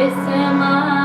It's my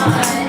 time.